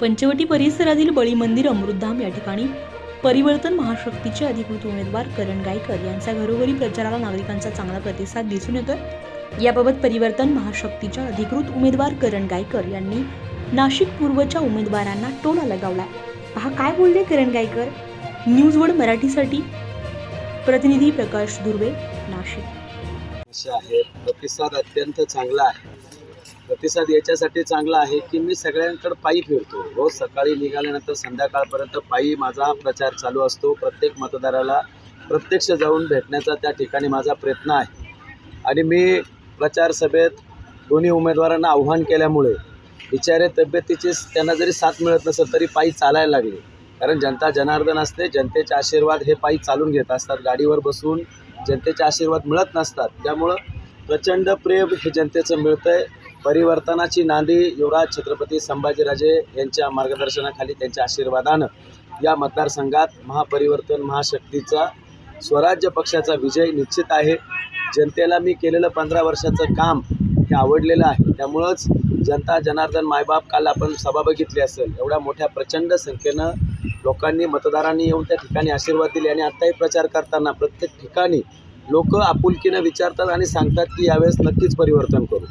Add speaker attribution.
Speaker 1: पंचवटी परिसरातील बळी मंदिर अमृतधाम या ठिकाणी परिवर्तन महाशक्तीचे अधिकृत उमेदवार करण गायकर यांचा घरोघरी प्रचाराला नागरिकांचा चांगला प्रतिसाद दिसून येतोय. याबाबत परिवर्तन महाशक्तीच्या अधिकृत उमेदवार करण गायकर यांनी नाशिक पूर्वच्या उमेदवारांना टोला लगावला. पहा काय बोलले करण गायकर? न्यूज वर्ड मराठीसाठी. प्रतिनिधी प्रकाश दुर्वे नाशिक.
Speaker 2: असे आहे प्रतिसाद अत्यंत चांगला आहे. प्रतिसाद याच्यासाठी चांगला आहे की मी सगळ्यांकडे पायी फिरतो. रोज सकाळी निघाल्यानंतर संध्याकाळपर्यंत पायी माझा प्रचार चालू असतो. प्रत्येक मतदाराला प्रत्यक्ष जाऊन भेटण्याचा त्या ठिकाणी माझा प्रयत्न आहे. आणि मी प्रचार सभेत दोन्ही उमेदवारांना आव्हान केल्यामुळे बिचारे तब्येतीची त्यांना जरी साथ मिळत नसेल तरी पायी चालायला लागले. कारण जनता जनार्दन असते. जनतेचे आशीर्वाद हे पायी चालून घेत असतात. गाडीवर बसून जनतेचे आशीर्वाद मिळत नसतात. त्यामुळं प्रचंड प्रेम हे जनतेचं मिळतं आहे परिवर्तनाची नांदी युवराज छत्रपती संभाजीराजे यांच्या मार्गदर्शनाखाली त्यांच्या आशीर्वादानं या मतदारसंघात महापरिवर्तन महाशक्तीचा स्वराज्य पक्षाचा विजय निश्चित आहे. जनतेला मी केलेलं पंधरा वर्षाचं काम हे आवडलेलं आहे. त्यामुळंच जनता जनार्दन मायबाप काल आपण सभा बघितली असेल. एवढ्या मोठ्या प्रचंड संख्येनं लोकांनी मतदारांनी येऊन त्या ठिकाणी आशीर्वाद दिले आणि आत्ताही प्रचार करताना प्रत्येक ठिकाणी लोक आपुलकीनं विचारतात आणि सांगतात की यावेळेस नक्कीच परिवर्तन करू.